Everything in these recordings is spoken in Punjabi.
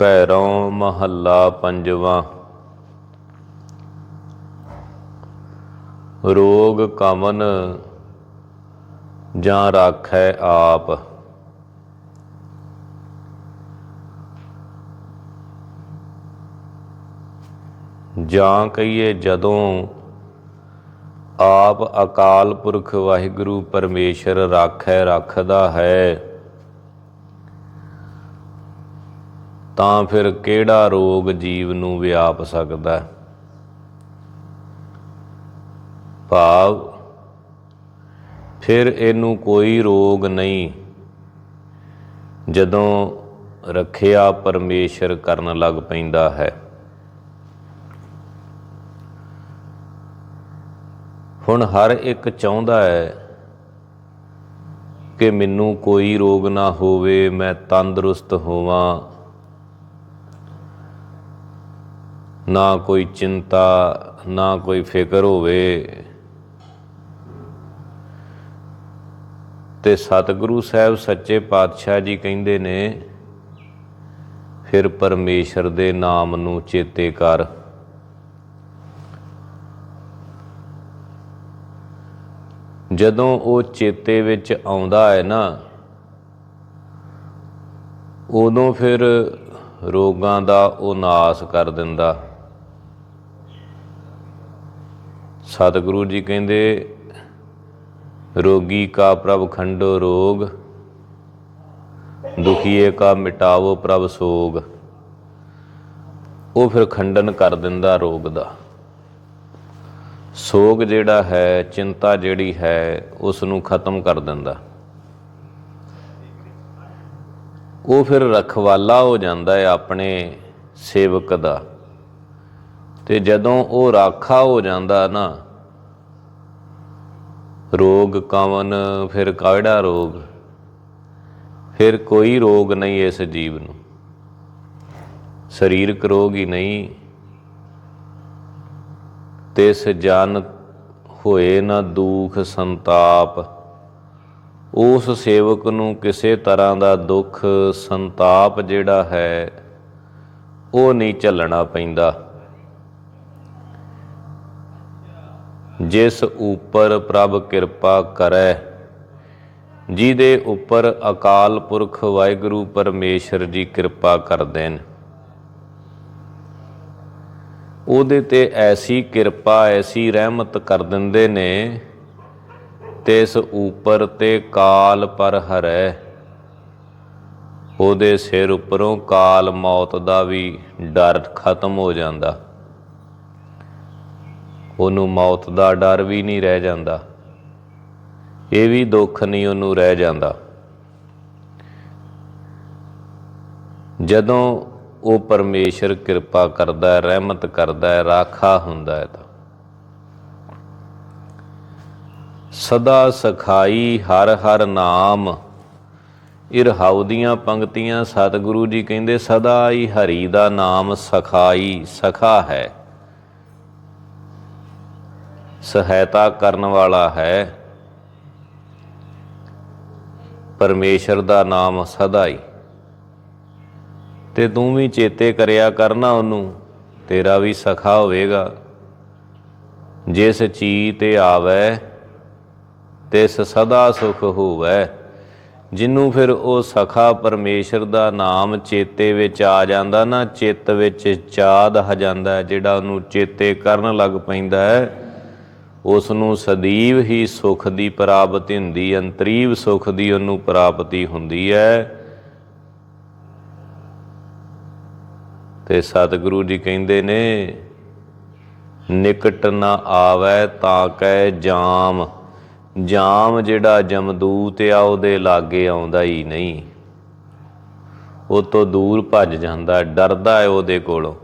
ਭੈਰੋਂ ਮਹੱਲਾ ਪੰਜਵਾਂ। ਰੋਗ ਕਮਨ ਜਾਂ ਰਾਖੈ ਆਪ। ਜਾਂ ਕਹੀਏ ਜਦੋਂ ਆਪ ਅਕਾਲ ਪੁਰਖ ਵਾਹਿਗੁਰੂ ਪਰਮੇਸ਼ਰ ਰਾਖੈ ਰੱਖਦਾ ਹੈ ਤਾਂ ਫਿਰ ਕਿਹੜਾ ਰੋਗ ਜੀਵ ਨੂੰ ਵਿਆਪ ਸਕਦਾ? ਹੈ ਭਾਵ, ਫਿਰ ਇਹਨੂੰ ਕੋਈ ਰੋਗ ਨਹੀਂ। ਜਦੋਂ ਰੱਖਿਆ ਪਰਮੇਸ਼ਰ ਕਰਨ ਲੱਗ ਪੈਂਦਾ ਹੈ। ਹੁਣ ਹਰ ਇੱਕ ਚਾਹੁੰਦਾ ਹੈ ਕਿ ਮੈਨੂੰ ਕੋਈ ਰੋਗ ਨਾ ਹੋਵੇ, ਮੈਂ ਤੰਦਰੁਸਤ ਹੋਵਾਂ। ਨਾ ਕੋਈ ਚਿੰਤਾ, ਨਾ ਕੋਈ ਫਿਕਰ ਹੋਵੇ। ਤੇ ਸਤਿਗੁਰੂ ਸਾਹਿਬ ਸੱਚੇ ਪਾਤਸ਼ਾਹ ਜੀ ਕਹਿੰਦੇ ਨੇ, ਫਿਰ ਪਰਮੇਸ਼ਰ ਦੇ ਨਾਮ ਨੂੰ ਚੇਤੇ ਕਰ। ਜਦੋਂ ਉਹ ਚੇਤੇ ਵਿੱਚ ਆਉਂਦਾ ਹੈ ਨਾ, ਉਦੋਂ ਫਿਰ ਰੋਗਾਂ ਦਾ ਉਹ ਨਾਸ ਕਰ ਦਿੰਦਾ। ਸਤਿਗੁਰੂ ਜੀ ਕਹਿੰਦੇ, ਰੋਗੀ ਕਾ ਪ੍ਰਭ ਖੰਡੋ ਰੋਗ, ਦੁਖੀਏ ਕਾ ਮਿਟਾਵੋ ਪ੍ਰਭ ਸੋਗ। ਉਹ ਫਿਰ ਖੰਡਨ ਕਰ ਦਿੰਦਾ ਰੋਗ ਦਾ। ਸੋਗ ਜਿਹੜਾ ਹੈ, ਚਿੰਤਾ ਜਿਹੜੀ ਹੈ ਉਸ ਨੂੰ ਖਤਮ ਕਰ ਦਿੰਦਾ। ਉਹ ਫਿਰ ਰਖਵਾਲਾ ਹੋ ਜਾਂਦਾ ਹੈ ਆਪਣੇ ਸੇਵਕ ਦਾ। ਤੇ ਜਦੋਂ ਉਹ ਰਾਖਾ ਹੋ ਜਾਂਦਾ ਨਾ, ਰੋਗ ਕਵਨ, ਫਿਰ ਕਿਹੜਾ ਰੋਗ? ਫਿਰ ਕੋਈ ਰੋਗ ਨਹੀਂ ਇਸ ਜੀਵ ਨੂੰ। ਸਰੀਰਕ ਰੋਗ ਹੀ ਨਹੀਂ। ਤਿਸ ਜਨ ਹੋਏ ਨਾ ਦੁਖ ਸੰਤਾਪ। ਉਸ ਸੇਵਕ ਨੂੰ ਕਿਸੇ ਤਰ੍ਹਾਂ ਦਾ ਦੁੱਖ ਸੰਤਾਪ ਜਿਹੜਾ ਹੈ, ਉਹ ਨਹੀਂ ਝੱਲਣਾ ਪੈਂਦਾ। ਜਿਸ ਉਪਰ ਪ੍ਰਭ ਕਿਰਪਾ ਕਰੈ, ਜਿਹਦੇ ਉੱਪਰ ਅਕਾਲ ਪੁਰਖ ਵਾਹਿਗੁਰੂ ਪਰਮੇਸ਼ਰ ਜੀ ਕਿਰਪਾ ਕਰਦੇ ਨੇ। ਉਹਦੇ ਤੇ ਐਸੀ ਕਿਰਪਾ, ਐਸੀ ਰਹਿਮਤ ਕਰ ਦਿੰਦੇ ਨੇ, ਤੇ ਇਸ ਉਪਰ ਤੇ ਕਾਲ ਪਰ ਹਰੈ। ਉਹਦੇ ਸਿਰ ਉੱਪਰੋਂ ਕਾਲ ਮੌਤ ਦਾ ਵੀ ਡਰ ਖਤਮ ਹੋ ਜਾਂਦਾ। ਉਹਨੂੰ ਮੌਤ ਦਾ ਡਰ ਵੀ ਨਹੀਂ ਰਹਿ ਜਾਂਦਾ। ਇਹ ਵੀ ਦੁੱਖ ਨਹੀਂ ਉਹਨੂੰ ਰਹਿ ਜਾਂਦਾ। ਜਦੋਂ ਉਹ ਪਰਮੇਸ਼ਰ ਕਿਰਪਾ ਕਰਦਾ ਹੈ ਰਹਿਮਤ ਕਰਦਾ ਹੈ ਰਾਖਾ ਹੁੰਦਾ ਹੈ ਤਾਂ। ਸਦਾ ਸਖਾਈ ਹਰ ਹਰ ਨਾਮ। ਇਰਹਾਉ ਦੀਆਂ ਪੰਕਤੀਆਂ ਸਤਿਗੁਰੂ ਜੀ ਕਹਿੰਦੇ, ਸਦਾ ਹੀ ਹਰੀ ਦਾ ਨਾਮ ਸਖਾਈ, ਸਖਾ ਹੈ। ਸਹਾਇਤਾ ਕਰਨ ਵਾਲਾ ਹੈ। ਪਰਮੇਸ਼ਰ ਦਾ ਨਾਮ ਸਦਾ ਹੀ ਤੇ ਤੂੰ ਵੀ ਚੇਤੇ ਕਰਿਆ ਕਰਨਾ ਉਹਨੂੰ, ਤੇਰਾ ਵੀ ਸਖਾ ਹੋਵੇਗਾ। ਜਿਸ ਚੀ ਤੇ ਆਵੇ, ਤਿਸ ਸਦਾ ਸੁਖ ਹੋਵੇ। ਜਿੰਨੂੰ ਫਿਰ ਉਹ ਸਖਾ ਪਰਮੇਸ਼ਰ ਦਾ ਨਾਮ ਚੇਤੇ ਵਿੱਚ ਆ ਜਾਂਦਾ ਨਾ, ਚਿੱਤ ਵਿੱਚ ਚਾਦ ਆ ਜਾਂਦਾ, ਜਿਹੜਾ ਉਹਨੂੰ ਚੇਤੇ ਕਰਨ ਲੱਗ ਪੈਂਦਾ ਹੈ। ਉਸ ਨੂੰ ਸਦੀਵ ਹੀ ਸੁਖ ਦੀ ਪ੍ਰਾਪਤੀ ਹੁੰਦੀ, ਅੰਤਰੀਵ ਸੁਖ ਦੀ ਉਹਨੂੰ ਪ੍ਰਾਪਤੀ ਹੁੰਦੀ ਹੈ। ਤੇ ਸਤਿਗੁਰੂ ਜੀ ਕਹਿੰਦੇ ਨੇ, ਨਿਕਟ ਨਾ ਆਵੇ ਤਾਂ ਕਹਿ ਜਾਮ। ਜਾਮ ਜਿਹੜਾ ਜਮਦੂਤ ਆ, ਉਹਦੇ ਲਾਗੇ ਆਉਂਦਾ ਹੀ ਨਹੀਂ। ਉਹ ਤੋਂ ਦੂਰ ਭੱਜ ਜਾਂਦਾ, ਡਰਦਾ ਹੈ ਉਹਦੇ ਕੋਲੋਂ।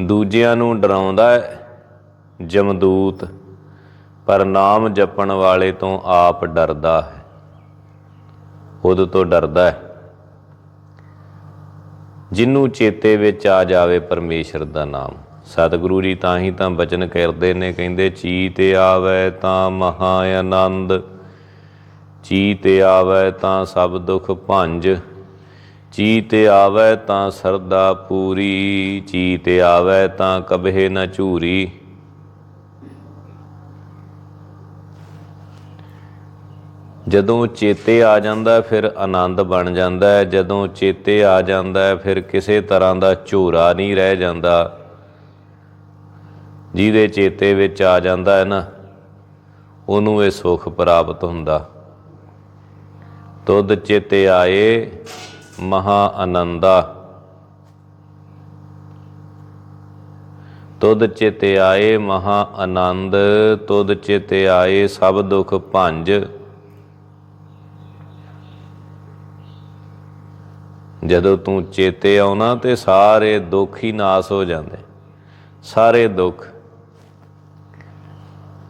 ਦੂਜਿਆਂ ਨੂੰ ਡਰਾਉਂਦਾ ਹੈ। ਜਮਦੂਤ, ਪਰ ਨਾਮ ਜਪਣ ਵਾਲੇ ਤੋਂ ਆਪ ਡਰਦਾ ਹੈ। ਉਹਦੇ ਤੋਂ ਡਰਦਾ ਹੈ। ਜਿਹਨੂੰ ਚੇਤੇ ਵਿੱਚ ਆ ਜਾਵੇ ਪਰਮੇਸ਼ਰ ਦਾ ਨਾਮ। ਸਤਿਗੁਰੂ ਜੀ ਤਾਂ ਹੀ ਤਾਂ ਬਚਨ ਕਰਦੇ ਨੇ, ਕਹਿੰਦੇ, ਚੀਤ ਆਵੇ ਤਾਂ ਮਹਾ ਆਨੰਦ ਚੀਤ ਆਵੇ ਤਾਂ ਸਭ ਦੁੱਖ ਭੰਜ, ਚੀਤ ਆਵੈ ਤਾਂ ਸਰਦਾ ਪੂਰੀ, ਚੀਤ ਆਵੈ ਤਾਂ ਕਬਹਿ ਨਾ ਝੂਰੀ ਜਦੋਂ ਚੇਤੇ ਆ ਜਾਂਦਾ ਫਿਰ ਆਨੰਦ ਬਣ ਜਾਂਦਾ ਹੈ। ਜਦੋਂ ਚੇਤੇ ਆ ਜਾਂਦਾ ਹੈ, ਫਿਰ ਕਿਸੇ ਤਰ੍ਹਾਂ ਦਾ ਝੂਰਾ ਨਹੀਂ ਰਹਿ ਜਾਂਦਾ। ਜਿਹਦੇ ਚੇਤੇ ਵਿੱਚ ਆ ਜਾਂਦਾ ਹੈ ਨਾ, ਉਹਨੂੰ ਇਹ ਸੁਖ ਪ੍ਰਾਪਤ ਹੁੰਦਾ। ਤੁਧ ਚੇਤੇ ਆਏ ਮਹਾ ਆਨੰਦਾ। ਤੁਧ ਚੇਤੇ ਆਏ ਮਹਾ ਆਨੰਦ, ਤੁਧ ਚੇਤੇ ਆਏ ਸਭ ਦੁੱਖ ਭੰਜ। ਜਦੋਂ ਤੂੰ ਚੇਤੇ ਆਉਣਾ ਤੇ ਸਾਰੇ ਦੁੱਖ ਹੀ ਨਾਸ ਹੋ ਜਾਂਦੇ। ਸਾਰੇ ਦੁੱਖ।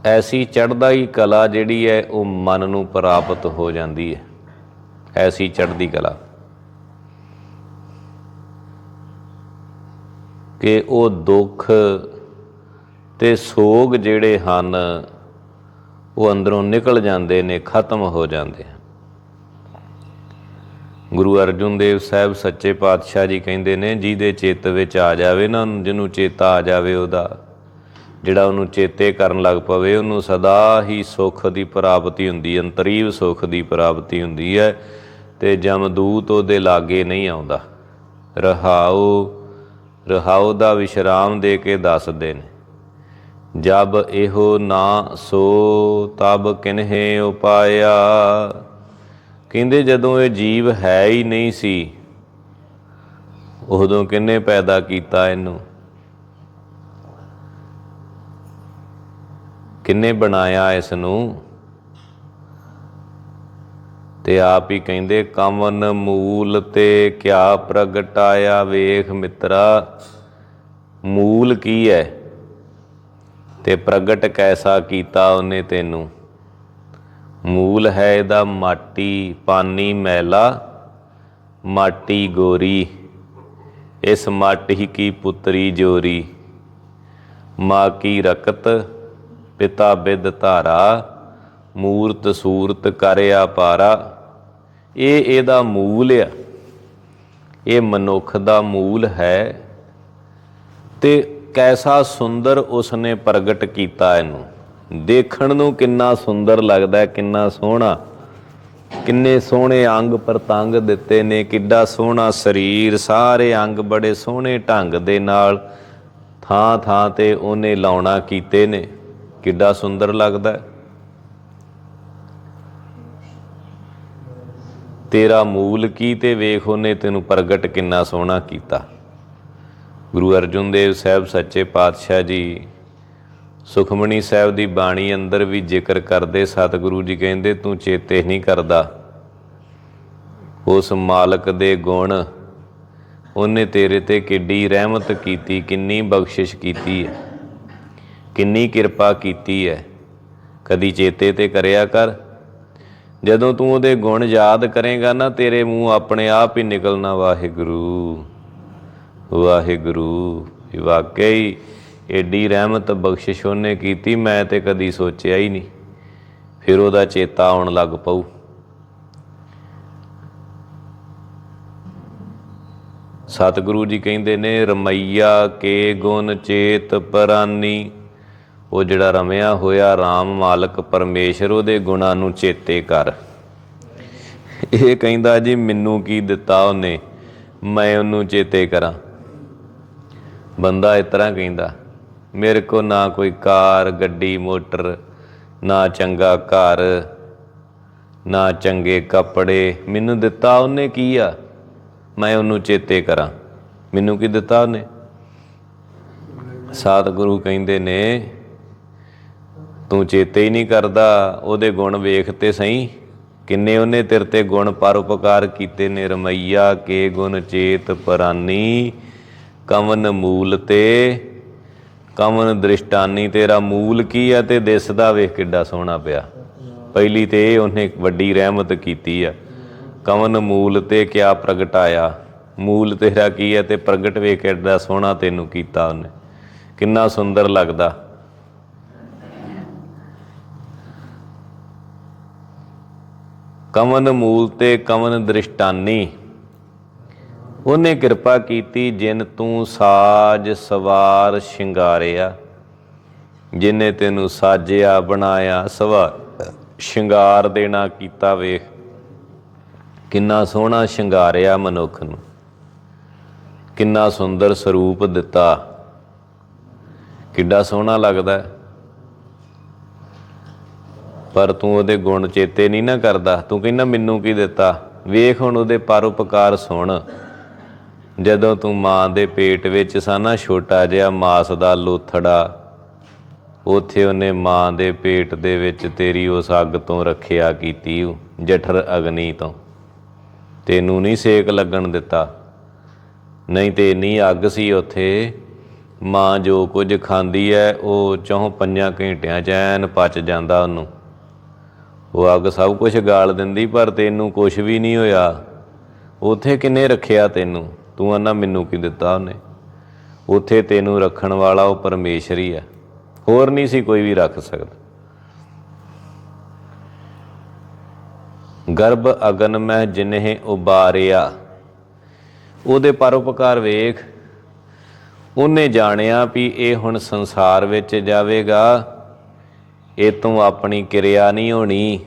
ਐਸੀ ਚੜ੍ਹਦਾ ਹੀ ਕਲਾ ਜਿਹੜੀ ਹੈ, ਉਹ ਮਨ ਨੂੰ ਪ੍ਰਾਪਤ ਹੋ ਜਾਂਦੀ ਹੈ। ਐਸੀ ਚੜ੍ਹਦੀ ਕਲਾ। ਕਿ ਉਹ ਦੁੱਖ ਤੇ ਸੋਗ ਜਿਹੜੇ ਹਨ, ਉਹ ਅੰਦਰੋਂ ਨਿਕਲ ਜਾਂਦੇ ਨੇ, ਖਤਮ ਹੋ ਜਾਂਦੇ ਗੁਰੂ ਅਰਜੁਨ ਦੇਵ ਸਾਹਿਬ ਸੱਚੇ ਪਾਤਸ਼ਾਹ ਜੀ ਕਹਿੰਦੇ ਨੇ, ਜਿਹਦੇ ਚਿੱਤ ਵਿੱਚ ਆ ਜਾਵੇ ਨਾ, ਜਿਹਨੂੰ ਚੇਤਾ ਆ ਜਾਵੇ ਉਹਦਾ, ਜਿਹੜਾ ਉਹਨੂੰ ਚੇਤੇ ਕਰਨ ਲੱਗ ਪਵੇ, ਉਹਨੂੰ ਸਦਾ ਹੀ ਸੁੱਖ ਦੀ ਪ੍ਰਾਪਤੀ ਹੁੰਦੀ ਅੰਤਰੀਵ ਸੁੱਖ ਦੀ ਪ੍ਰਾਪਤੀ ਹੁੰਦੀ ਹੈ, ਤੇ ਜਮਦੂਤ ਉਹਦੇ ਲਾਗੇ ਨਹੀਂ ਆਉਂਦਾ। ਰਹਾਉ ਰਹਾਉ ਦਾ ਵਿਸ਼ਰਾਮ ਦੇ ਕੇ ਦੱਸਦੇ ਨੇ, ਜਬ ਇਹੋ ਨਾ ਸੋ, ਤਬ ਕਿਨਹੇ ਉਪਾਇਆ। ਕਹਿੰਦੇ ਜਦੋਂ ਇਹ ਜੀਵ ਹੈ ਹੀ ਨਹੀਂ ਸੀ, ਉਦੋਂ ਕਿੰਨੇ ਪੈਦਾ ਕੀਤਾ ਇਹਨੂੰ? ਕਿੰਨੇ ਬਣਾਇਆ ਇਸ ਨੂੰ ਤੇ ਆਪ ਹੀ ਕਹਿੰਦੇ, ਕਮਨ ਮੂਲ ਤੇ ਕਿਆ ਪ੍ਰਗਟਾਇਆ ਵੇਖ ਮਿੱਤਰਾ, ਮੂਲ ਕੀ ਹੈ? ਤੇ ਪ੍ਰਗਟ ਕੈਸਾ ਕੀਤਾ ਉਹਨੇ ਤੈਨੂੰ? ਮੂਲ ਹੈ ਇਹਦਾ ਮਾਟੀ ਪਾਨੀ ਮੈਲਾ, ਮਾਟੀ ਗੋਰੀ। ਇਸ ਮਾਟੀ ਕੀ ਪੁੱਤਰੀ ਜੋਰੀ। ਮਾਂ ਕੀ ਰਕਤ, ਪਿਤਾ ਬਿਦ ਧਾਰਾ, ਮੂਰਤ ਸੂਰਤ ਕਰਿਆ ਪਾਰਾ। ਇਹ ਇਹਦਾ ਮੂਲ ਆ। ਇਹ ਮਨੁੱਖ ਦਾ ਮੂਲ ਹੈ। ਤੇ ਕੈਸਾ ਸੁੰਦਰ ਉਸਨੇ ਪ੍ਰਗਟ ਕੀਤਾ ਇਹਨੂੰ। ਦੇਖਣ ਨੂੰ ਕਿੰਨਾ ਸੁੰਦਰ ਲੱਗਦਾ ਹੈ, ਕਿੰਨਾ ਸੋਹਣਾ। ਕਿੰਨੇ ਸੋਹਣੇ ਅੰਗ ਪ੍ਰਤੰਗ ਦਿੱਤੇ ਨੇ, ਕਿੱਡਾ ਸੋਹਣਾ ਸਰੀਰ, ਸਾਰੇ ਅੰਗ ਬੜੇ ਸੋਹਣੇ ਢੰਗ ਦੇ ਨਾਲ ਥਾਂ ਥਾਂ ਤੇ ਉਹਨੇ ਲਾਉਣਾ ਕੀਤੇ ਨੇ। ਕਿੱਡਾ ਸੁੰਦਰ ਲੱਗਦਾ ਹੈ। ਤੇਰਾ ਮੂਲ ਕੀ ਤੇ ਵੇਖ ਉਹਨੇ ਤੈਨੂੰ ਪ੍ਰਗਟ ਕਿੰਨਾ ਸੋਹਣਾ ਕੀਤਾ। ਗੁਰੂ ਅਰਜਨ ਦੇਵ ਸਾਹਿਬ ਸੱਚੇ ਪਾਤਸ਼ਾਹ ਜੀ ਸੁਖਮਣੀ ਸਾਹਿਬ ਦੀ ਬਾਣੀ ਅੰਦਰ ਵੀ ਜ਼ਿਕਰ ਕਰਦੇ, ਸਤਿਗੁਰੂ ਜੀ ਕਹਿੰਦੇ, ਤੂੰ ਚੇਤੇ ਨਹੀਂ ਕਰਦਾ। ਉਸ ਮਾਲਕ ਦੇ ਗੁਣ, ਉਹਨੇ ਤੇਰੇ ਤੇ ਕਿੱਡੀ ਰਹਿਮਤ ਕੀਤੀ, ਕਿੰਨੀ ਬਖਸ਼ਿਸ਼ ਕੀਤੀ ਹੈ, ਕਿੰਨੀ ਕਿਰਪਾ ਕੀਤੀ ਹੈ। ਕਦੀ ਚੇਤੇ ਤੇ ਕਰਿਆ ਕਰ। ਜਦੋਂ ਤੂੰ ਉਹਦੇ ਗੁਣ ਯਾਦ ਕਰੇਗਾ ਨਾ, ਤੇਰੇ ਮੂੰਹ ਆਪਣੇ ਆਪ ਹੀ ਨਿਕਲਣਾ, ਵਾਹਿਗੁਰੂ। ਵਾਹਿਗੁਰੂ। ਇਹ ਵਾਕਈ ਏਡੀ ਰਹਿਮਤ ਬਖਸ਼ਿਸ਼ ਉਹਨੇ ਕੀਤੀ, ਮੈਂ ਤੇ ਕਦੀ ਸੋਚਿਆ ਹੀ ਨਹੀਂ। ਫਿਰ ਉਹਦਾ ਚੇਤਾ ਆਉਣ ਲੱਗ ਪਊ। ਸਤਿਗੁਰੂ ਜੀ ਕਹਿੰਦੇ ਨੇ, ਰਮਈਆ ਕੇ ਗੁਣ ਚੇਤ ਪਰਾਨੀ। ਉਹ ਜਿਹੜਾ ਰਮਿਆ ਹੋਇਆ RAM ਮਾਲਕ ਪਰਮੇਸ਼ਰ, ਉਹਦੇ ਗੁਣਾਂ ਨੂੰ ਚੇਤੇ ਕਰ। ਇਹ ਕਹਿੰਦਾ ਜੀ, ਮੈਨੂੰ ਕੀ ਦਿੱਤਾ ਉਹਨੇ? ਮੈਂ ਉਹਨੂੰ ਚੇਤੇ ਕਰਾਂ। ਬੰਦਾ ਇਸ ਤਰ੍ਹਾਂ ਕਹਿੰਦਾ ਮੇਰੇ ਕੋ ਨਾ ਕੋਈ ਕਾਰ, ਗੱਡੀ, ਮੋਟਰ, ਨਾ ਚੰਗਾ ਘਰ, ਨਾ ਚੰਗੇ ਕੱਪੜੇ। ਮੈਨੂੰ ਦਿੱਤਾ ਉਹਨੇ ਕੀ ਆ? ਮੈਂ ਉਹਨੂੰ ਚੇਤੇ ਕਰਾਂ। ਮੈਨੂੰ ਕੀ ਦਿੱਤਾ ਉਹਨੇ? ਸਤਿਗੁਰੂ ਕਹਿੰਦੇ ਨੇ, ਤੂੰ ਚੇਤੇ ਹੀ ਨਹੀਂ ਕਰਦਾ, ਉਹਦੇ ਗੁਣ ਵੇਖ ਤੇ ਸਹੀ। ਕਿੰਨੇ ਉਹਨੇ ਤੇਰੇ ਤੇ ਗੁਣ ਪਰਉਪਕਾਰ ਕੀਤੇ ਨੇ, ਰਮਈਆ ਕੇ ਗੁਣ ਚੇਤ ਪਰਾਨੀ। ਕਮਨ ਮੂਲ ਤੇ ਕਮਨ ਦ੍ਰਿਸ਼ਟਾਨੀ, ਤੇਰਾ ਮੂਲ ਕੀ ਆ ਤੇ ਦਿਸਦਾ ਵੇਖ ਕਿੱਡਾ ਸੋਹਣਾ ਪਿਆ। ਪਹਿਲੀ ਤੇ ਇਹ ਉਹਨੇ ਵੱਡੀ ਰਹਿਮਤ ਕੀਤੀ ਆ। ਕਮਨ ਮੂਲ ਤੇ ਕਿਆ ਪ੍ਰਗਟਾਇਆ ਮੂਲ ਤੇਰਾ ਕੀ ਹੈ ਤੇ ਪ੍ਰਗਟ ਵੇਖ ਕਿੱਡਾ ਸੋਹਣਾ ਤੈਨੂੰ ਕੀਤਾ ਉਹਨੇ। ਕਿੰਨਾ ਸੁੰਦਰ ਲੱਗਦਾ। ਕਮਨ ਮੂਲ ਤੇ ਕਮਨ ਦ੍ਰਿਸ਼ਟਾਨੀ ਉਹਨੇ ਕਿਰਪਾ ਕੀਤੀ ਜਿਨ ਤੂੰ ਸਾਜ ਸਵਾਰ ਸ਼ਿੰਗਾਰਿਆ, ਜਿਨੇ ਤੈਨੂੰ ਸਾਜਿਆ ਬਣਾਇਆ ਸਵਾ, ਸ਼ਿੰਗਾਰ ਦੇਣਾ ਕੀਤਾ ਵੇਖ। ਕਿੰਨਾ ਸੋਹਣਾ ਸ਼ਿੰਗਾਰਿਆ ਮਨੁੱਖ ਨੂੰ। ਕਿੰਨਾ ਸੁੰਦਰ ਸਰੂਪ ਦਿੱਤਾ। ਕਿੱਡਾ ਸੋਹਣਾ ਲੱਗਦਾ। ਪਰ ਤੂੰ ਉਹਦੇ ਗੁਣ ਚੇਤੇ ਨਹੀਂ ਨਾ ਕਰਦਾ। ਤੂੰ ਕਹਿੰਦਾ, ਮੈਨੂੰ ਕੀ ਦਿੱਤਾ? ਵੇਖ ਹੁਣ ਉਹਦੇ ਪਰਉਪਕਾਰ ਸੁਣ। ਜਦੋਂ ਤੂੰ ਮਾਂ ਦੇ ਪੇਟ ਵਿੱਚ ਸਾਨਾ ਛੋਟਾ ਜਿਹਾ ਮਾਸ ਦਾ ਲੋਥੜਾ, ਉਥੇ ਉਹਨੇ ਮਾਂ ਦੇ ਪੇਟ ਦੇ ਵਿੱਚ ਤੇਰੀ ਉਸ ਅੱਗ ਤੋਂ ਰੱਖਿਆ ਕੀਤੀ, ਜਠਰ ਅਗਨੀ ਤੋਂ। ਤੈਨੂੰ ਨਹੀਂ ਸੇਕ ਲੱਗਣ ਦਿੱਤਾ। ਨਹੀਂ ਤੇ ਇੰਨੀ ਅੱਗ ਸੀ ਉਥੇ, ਮਾਂ ਜੋ ਕੁਝ ਖਾਂਦੀ ਹੈ ਉਹ ਚੌਂ ਪੰਜਾਂ ਘੰਟਿਆਂ ਚ ਐਨ ਪਚ ਜਾਂਦਾ ਉਹਨੂੰ। ਉਹ ਅੱਗ ਸਭ ਕੁਝ ਗਾਲ ਦਿੰਦੀ, ਪਰ ਤੈਨੂੰ ਕੁਝ ਵੀ ਨਹੀਂ ਹੋਇਆ। ਉਥੇ ਕਿੰਨੇ ਰੱਖਿਆ ਤੈਨੂੰ? ਤੂੰ ਆਨਾ ਮੈਨੂੰ ਕੀ ਦਿੱਤਾ ਉਹਨੇ? ਉਥੇ ਤੈਨੂੰ ਰੱਖਣ ਵਾਲਾ ਉਹ ਪਰਮੇਸ਼ਰ ਹੀ ਆ। ਹੋਰ ਨਹੀਂ ਸੀ ਕੋਈ ਵੀ ਰੱਖ ਸਕਦਾ। ਗਰਭ ਅਗਨ ਮਹਿ ਜਿਨਹਿ ਉਬਾਰਿਆ। ਉਹਦੇ ਪਰਉਪਕਾਰ ਵੇਖ। ਉਹਨੇ ਜਾਣਿਆ ਵੀ ਇਹ ਹੁਣ ਸੰਸਾਰ ਵਿੱਚ ਜਾਵੇਗਾ। ਇਹ ਤੋਂ ਆਪਣੀ ਕਿਰਿਆ ਨਹੀਂ ਹੋਣੀ।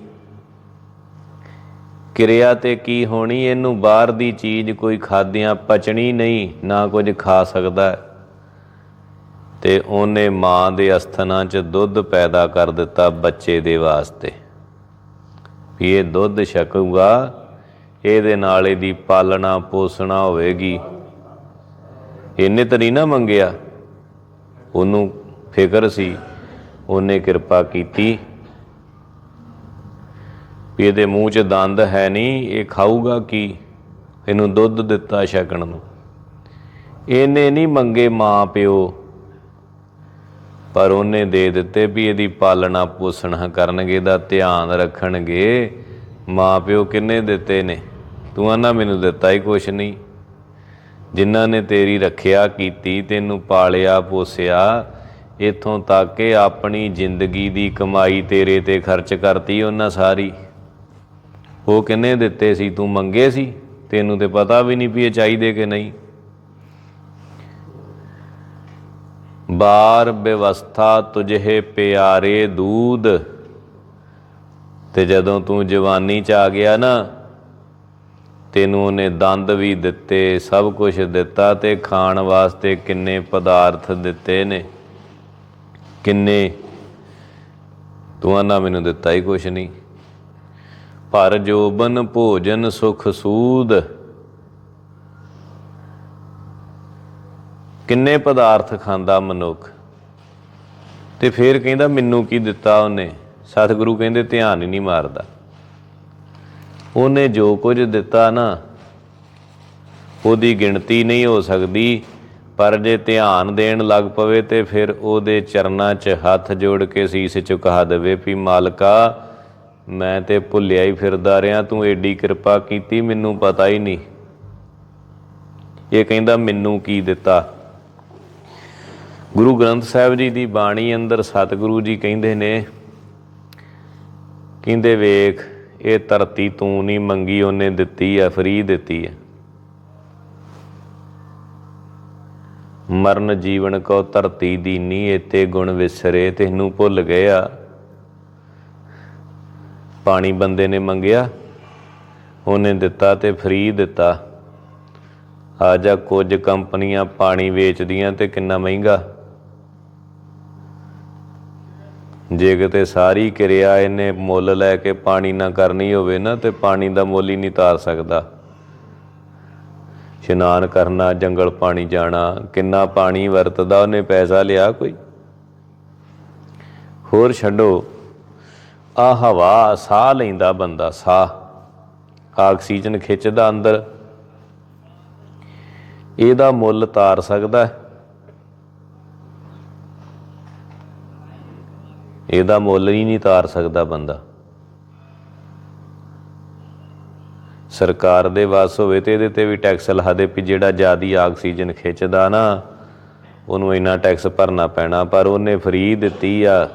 ਕਿਰਿਆ ਤੇ ਕੀ ਹੋਣੀ, ਇਹਨੂੰ ਬਾਹਰ ਦੀ ਚੀਜ਼ ਕੋਈ ਖਾਦਿਆਂ ਪਚਣੀ ਨਹੀਂ, ਨਾ ਕੁਝ ਖਾ ਸਕਦਾ। ਹੈ। ਤੇ ਉਹਨੇ ਮਾਂ ਦੇ ਅਸਥਨਾਂ 'ਚ ਦੁੱਧ ਪੈਦਾ ਕਰ ਦਿੱਤਾ ਬੱਚੇ ਦੇ ਵਾਸਤੇ। ਵੀ ਇਹ ਦੁੱਧ ਛਕੂਗਾ, ਇਹਦੇ ਨਾਲ ਇਹਦੀ ਪਾਲਣਾ ਪੋਸਣਾ ਹੋਵੇਗੀ। ਇਹਨੇ ਤਾਂ ਨਹੀਂ ਨਾ ਮੰਗਿਆ। ਉਹਨੂੰ ਫਿਕਰ ਸੀ, ਉਹਨੇ ਕਿਰਪਾ ਕੀਤੀ। ਵੀ ਇਹਦੇ ਮੂੰਹ 'ਚ ਦੰਦ ਹੈ ਨਹੀਂ, ਇਹ ਖਾਊਗਾ ਕੀ? ਇਹਨੂੰ ਦੁੱਧ ਦਿੱਤਾ ਛਕਣ ਨੂੰ। ਇਹਨੇ ਨਹੀਂ ਮੰਗੇ ਮਾਂ ਪਿਓ, ਪਰ ਉਹਨੇ ਦੇ ਦਿੱਤੇ ਵੀ ਇਹਦੀ ਪਾਲਣਾ ਪੋਸਣਾ ਕਰਨਗੇ ਦਾ ਧਿਆਨ ਰੱਖਣਗੇ। ਮਾਂ ਪਿਓ ਕਿੰਨੇ ਦਿੱਤੇ ਨੇ? ਤੂੰ ਆਨਾ ਮੈਨੂੰ ਦਿੱਤਾ ਹੀ ਕੁਛ ਨਹੀਂ। ਜਿਨ੍ਹਾਂ ਨੇ ਤੇਰੀ ਰੱਖਿਆ ਕੀਤੀ, ਤੈਨੂੰ ਪਾਲਿਆ, ਪੋਸਿਆ, ਇਥੋਂ ਤੱਕ ਕਿ ਆਪਣੀ ਜ਼ਿੰਦਗੀ ਦੀ ਕਮਾਈ ਤੇਰੇ ਤੇ ਖਰਚ ਕਰਤੀ ਉਹਨਾਂ ਸਾਰੀ। ਉਹ ਕਿੰਨੇ ਦਿੱਤੇ ਸੀ, ਤੂੰ ਮੰਗੇ ਸੀ? ਤੈਨੂੰ ਤੇ ਪਤਾ ਵੀ ਨਹੀਂ ਵੀ ਇਹ ਚਾਹੀਦੇ ਕਿ ਨਹੀਂ। ਬਾਰ ਵਿਵਸਥਾ ਤੁਝੇ ਪਿਆਰੇ ਦੂਧ ਤੇ ਜਦੋਂ ਤੂੰ ਜਵਾਨੀ ਚ ਆ ਗਿਆ ਨਾ, ਤੈਨੂੰ ਉਹਨੇ ਦੰਦ ਵੀ ਦਿੱਤੇ, ਸਭ ਕੁਝ ਦਿੱਤਾ, ਤੇ ਖਾਣ ਵਾਸਤੇ ਕਿੰਨੇ ਪਦਾਰਥ ਦਿੱਤੇ ਨੇ। ਕਿੰਨੇ? ਤੂੰ ਆਨਾ ਮੈਨੂੰ ਦਿੱਤਾ ਹੀ ਕੁਛ ਨਹੀਂ। ਪਰ ਜੋਬਨ ਭੋਜਨ ਸੁਖ ਸੂਦ। ਕਿੰਨੇ ਪਦਾਰਥ ਖਾਂਦਾ ਮਨੁੱਖ? ਤੇ ਫਿਰ ਕਹਿੰਦਾ, ਮੈਨੂੰ ਕੀ ਦਿੱਤਾ ਉਹਨੇ? ਸਤਿਗੁਰੂ ਕਹਿੰਦੇ, ਧਿਆਨ ਹੀ ਨਹੀਂ ਮਾਰਦਾ। ਉਹਨੇ ਜੋ ਕੁਝ ਦਿੱਤਾ ਨਾ, ਉਹਦੀ ਗਿਣਤੀ ਨਹੀਂ ਹੋ ਸਕਦੀ। ਪਰ ਜੇ ਧਿਆਨ ਦੇਣ ਲੱਗ ਪਵੇ, ਤੇ ਫਿਰ ਉਹਦੇ ਚਰਨਾਂ 'ਚ ਹੱਥ ਜੋੜ ਕੇ ਸੀਸ ਝੁਕਾ ਦੇਵੇ ਵੀ, ਮਾਲਕਾ ਮੈਂ ਤੇ ਭੁੱਲਿਆ ਹੀ ਫਿਰਦਾ ਰਿਆਂ ਤੂੰ ਏਡੀ ਕਿਰਪਾ ਕੀਤੀ, ਮੈਨੂੰ ਪਤਾ ਹੀ ਨਹੀਂ। ਇਹ ਕਹਿੰਦਾ, ਮੈਨੂੰ ਕੀ ਦਿੱਤਾ? ਗੁਰੂ ਗ੍ਰੰਥ ਸਾਹਿਬ ਜੀ ਦੀ ਬਾਣੀ ਅੰਦਰ ਸਤਿਗੁਰੂ ਜੀ ਕਹਿੰਦੇ ਨੇ, ਕਹਿੰਦੇ ਵੇਖ, ਇਹ ਧਰਤੀ ਤੂੰ ਨਹੀਂ ਮੰਗੀ, ਉਹਨੇ ਦਿੱਤੀ ਆ, ਫਰੀ ਦਿੱਤੀ ਆ। ਮਰਨ ਜੀਵਨ ਕੋ ਧਰਤੀ ਦੀਨੀ ਏਤੇ ਗੁਣ ਵਿਸਰੇ, ਤੈਨੂੰ ਭੁੱਲ ਗਿਆ। ਪਾਣੀ ਬੰਦੇ ਨੇ ਮੰਗਿਆ, ਉਹਨੇ ਦਿੱਤਾ ਤੇ ਫ੍ਰੀ ਦਿੱਤਾ। ਆ ਜਾ ਕੁਝ ਕੰਪਨੀਆਂ ਪਾਣੀ ਵੇਚਦੀਆਂ ਤੇ ਕਿੰਨਾ ਮਹਿੰਗਾ। ਜੇ ਕਿਤੇ ਸਾਰੀ ਕਿਰਿਆ ਇਹਨੇ ਮੁੱਲ ਲੈ ਕੇ ਪਾਣੀ ਨਾ ਕਰਨੀ ਹੋਵੇ ਨਾ, ਤੇ ਪਾਣੀ ਦਾ ਮੁੱਲ ਹੀ ਨਹੀਂ ਤਾਰ ਸਕਦਾ। ਇਸ਼ਨਾਨ ਕਰਨਾ, ਜੰਗਲ ਪਾਣੀ ਜਾਣਾ, ਕਿੰਨਾ ਪਾਣੀ ਵਰਤਦਾ, ਉਹਨੇ ਪੈਸਾ ਲਿਆ ਕੋਈ? ਹੋਰ ਛੱਡੋ। ਆ ਹਵਾ ਸਾਹ ਲੈਂਦਾ ਬੰਦਾ ਸਾਹ ਆਕਸੀਜਨ ਖਿੱਚਦਾ ਅੰਦਰ। ਇਹਦਾ ਮੁੱਲ ਤਾਰ ਸਕਦਾ ਹੈ। ਇਹਦਾ ਮੁੱਲ ਹੀ ਨਹੀਂ ਤਾਰ ਸਕਦਾ ਬੰਦਾ। ਸਰਕਾਰ ਦੇ ਵਾਸ ਹੋਵੇ ਤੇ ਇਹਦੇ ਤੇ ਵੀ ਟੈਕਸ ਲਾ ਦੇ ਵੀ ਜਿਹੜਾ ਜਿਆਦੀ ਆਕਸੀਜਨ ਖਿੱਚਦਾ ਨਾ, ਉਹਨੂੰ ਇੰਨਾ ਟੈਕਸ ਭਰਨਾ ਪੈਣਾ, ਪਰ ਉਹਨੇ ਫ੍ਰੀ ਦਿੱਤੀ ਆ।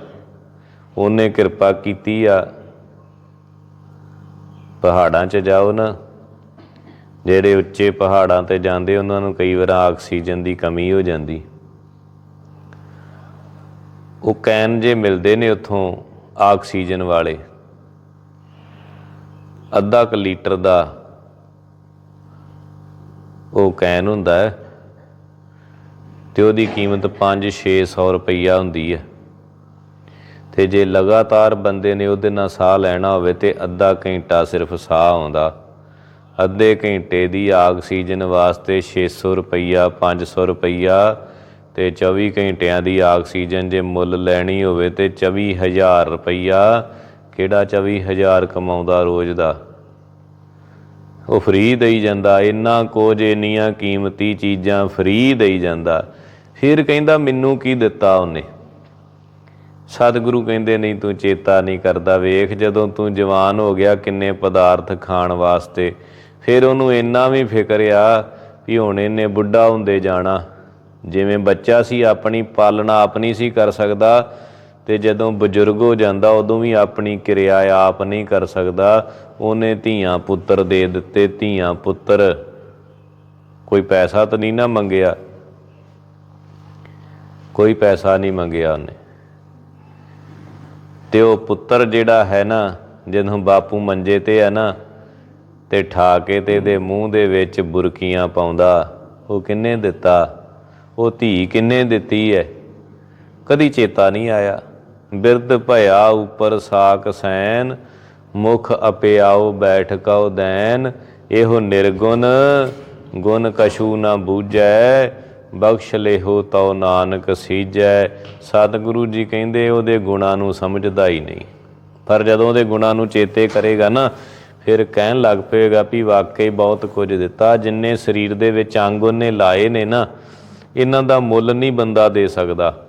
ਉਹਨੇ ਕਿਰਪਾ ਕੀਤੀ ਆ। ਪਹਾੜਾਂ 'ਚ ਜਾਓ ਨਾ। ਜਿਹੜੇ ਉੱਚੇ ਪਹਾੜਾਂ ਤੇ ਜਾਂਦੇ, ਉਹਨਾਂ ਨੂੰ ਕਈ ਵਾਰ ਆਕਸੀਜਨ ਦੀ ਕਮੀ ਹੋ ਜਾਂਦੀ। ਉਹ ਕੈਨ ਜੇ ਮਿਲਦੇ ਨੇ ਉੱਥੋਂ ਆਕਸੀਜਨ ਵਾਲੇ। ਅੱਧਾ ਕੁ ਲੀਟਰ ਦਾ ਉਹ ਕੈਨ ਹੁੰਦਾ ਹੈ ਤੇ ਉਹਦੀ ਕੀਮਤ 5-600 ਰੁਪਈਆ ਹੁੰਦੀ ਹੈ। ਤੇ ਜੇ ਲਗਾਤਾਰ ਬੰਦੇ ਨੇ ਉਹਦੇ ਨਾਲ ਸਾਹ ਲੈਣਾ ਹੋਵੇ ਤੇ ਅੱਧਾ ਘੰਟਾ ਸਿਰਫ ਸਾਹ ਆਉਂਦਾ। ਅੱਧੇ ਘੰਟੇ ਦੀ ਆਕਸੀਜਨ ਵਾਸਤੇ 600 ਰੁਪਈਆ 500 ਰੁਪਈਆ ਤੇ 24 ਘੰਟਿਆਂ ਦੀ ਆਕਸੀਜਨ ਜੇ ਮੁੱਲ ਲੈਣੀ ਹੋਵੇ ਤੇ 24000 ਰੁਪਈਆ। ਕਿਹੜਾ 24000 ਕਮਾਉਂਦਾ ਰੋਜ਼ ਦਾ? ਉਹ ਫ੍ਰੀ ਦੇਈ ਜਾਂਦਾ, ਇੰਨਾ ਕੁਝ ਇੰਨੀਆਂ ਕੀਮਤੀ ਚੀਜ਼ਾਂ ਫ੍ਰੀ ਦੇਈ ਜਾਂਦਾ। ਫਿਰ ਕਹਿੰਦਾ, ਮੈਨੂੰ ਕੀ ਦਿੱਤਾ ਉਹਨੇ? ਸਤਿਗੁਰੂ ਕਹਿੰਦੇ, ਨਹੀਂ ਤੂੰ ਚੇਤਾ ਨਹੀਂ ਕਰਦਾ, ਵੇਖ ਜਦੋਂ ਤੂੰ ਜਵਾਨ ਹੋ ਗਿਆ, ਕਿੰਨੇ ਪਦਾਰਥ ਖਾਣ ਵਾਸਤੇ। ਫਿਰ ਉਹਨੂੰ ਇੰਨਾ ਵੀ ਫਿਕਰ ਆ ਵੀ ਹੁਣ ਇਹਨੇ ਬੁੱਢਾ ਹੁੰਦੇ ਜਾਣਾ। ਜਿਵੇਂ ਬੱਚਾ ਸੀ, ਆਪਣੀ ਪਾਲਣਾ ਆਪ ਨਹੀਂ ਸੀ ਕਰ ਸਕਦਾ ਤੇ ਜਦੋਂ ਬਜ਼ੁਰਗ ਹੋ ਜਾਂਦਾ, ਉਦੋਂ ਵੀ ਆਪਣੀ ਕਿਰਿਆ ਆਪ ਨਹੀਂ ਕਰ ਸਕਦਾ। ਉਹਨੇ ਧੀਆਂ ਪੁੱਤਰ ਦੇ ਦਿੱਤੇ, ਧੀਆਂ ਪੁੱਤਰ। ਕੋਈ ਪੈਸਾ ਤਾਂ ਨਹੀਂ ਨਾ ਮੰਗਿਆ। ਕੋਈ ਪੈਸਾ ਨਹੀਂ ਮੰਗਿਆ ਉਹਨੇ। ਤੇ ਉਹ ਪੁੱਤਰ ਜਿਹੜਾ ਹੈ ਨਾ ਜਦੋਂ ਬਾਪੂ ਮੰਜੇ ਤੇ ਹੈ ਨਾ, ਤੇ ਠਾ ਕੇ ਤੇ ਇਹਦੇ ਮੂੰਹ ਦੇ ਵਿੱਚ ਬੁਰਕੀਆਂ ਪਾਉਂਦਾ, ਉਹ ਕਿੰਨੇ ਦਿੱਤਾ? ਉਹ ਧੀ ਕਿੰਨੇ ਦਿੱਤੀ ਹੈ ਕਦੀ ਚੇਤਾ ਨਹੀਂ ਆਇਆ। ਬਿਰਧ ਭਇਆ ਉਪਰ ਸਾਕ ਸੈਨ, ਮੁਖ ਅਪਿਆਉ ਬੈਠ ਕਉ ਦੈਨ, ਇਹੋ ਨਿਰਗੁਣ, ਗੁਣ ਕਛੂ ਨਾ ਬੂਝੈ ਬਖਸ਼ ਲੇਹੋ ਤਉ ਨਾਨਕ ਸੀਜੈ। ਸਤਿਗੁਰੂ ਜੀ ਕਹਿੰਦੇ, ਉਹਦੇ ਗੁਣਾਂ ਨੂੰ ਸਮਝਦਾ ਹੀ ਨਹੀਂ। ਪਰ ਜਦੋਂ ਉਹਦੇ ਗੁਣਾਂ ਨੂੰ ਚੇਤੇ ਕਰੇਗਾ ਨਾ, ਫਿਰ ਕਹਿਣ ਲੱਗ ਪਏਗਾ ਵੀ ਵਾਕਈ ਬਹੁਤ ਕੁਝ ਦਿੱਤਾ। ਜਿੰਨੇ ਸਰੀਰ ਦੇ ਵਿੱਚ ਅੰਗ ਉਹਨੇ ਲਾਏ ਨੇ ਨਾ, ਇਹਨਾਂ ਦਾ ਮੁੱਲ ਨਹੀਂ ਬੰਦਾ ਦੇ ਸਕਦਾ।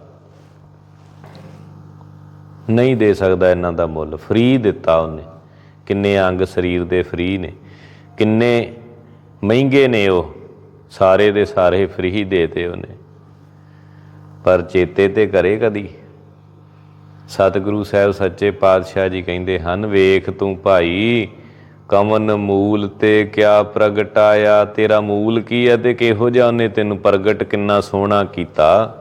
ਨਹੀਂ ਦੇ ਸਕਦਾ ਇਹਨਾਂ ਦਾ ਮੁੱਲ। ਫ੍ਰੀ ਦਿੱਤਾ ਉਹਨੇ। ਕਿੰਨੇ ਅੰਗ ਸਰੀਰ ਦੇ ਫ੍ਰੀ ਨੇ। ਕਿੰਨੇ ਮਹਿੰਗੇ ਨੇ ਉਹ। ਸਾਰੇ ਦੇ ਸਾਰੇ ਫ੍ਰੀ ਦੇਤੇ ਉਹਨੇ। ਪਰ ਚੇਤੇ ਤੇ ਕਰੇ ਕਦੀ। ਸਤਿਗੁਰੂ ਸਾਹਿਬ ਸੱਚੇ ਪਾਤਸ਼ਾਹ ਜੀ ਕਹਿੰਦੇ ਹਨ, ਵੇਖ ਤੂੰ ਭਾਈ, ਕਮਨ ਮੂਲ ਤੇ ਕਿਆ ਪ੍ਰਗਟਾਇਆ ਤੇਰਾ ਮੂਲ ਕੀ ਹੈ ਤੇ ਕਿਹੋ ਜਿਹਾ ਉਹਨੇ ਤੈਨੂੰ ਪ੍ਰਗਟ ਕਿੰਨਾ ਸੋਹਣਾ ਕੀਤਾ?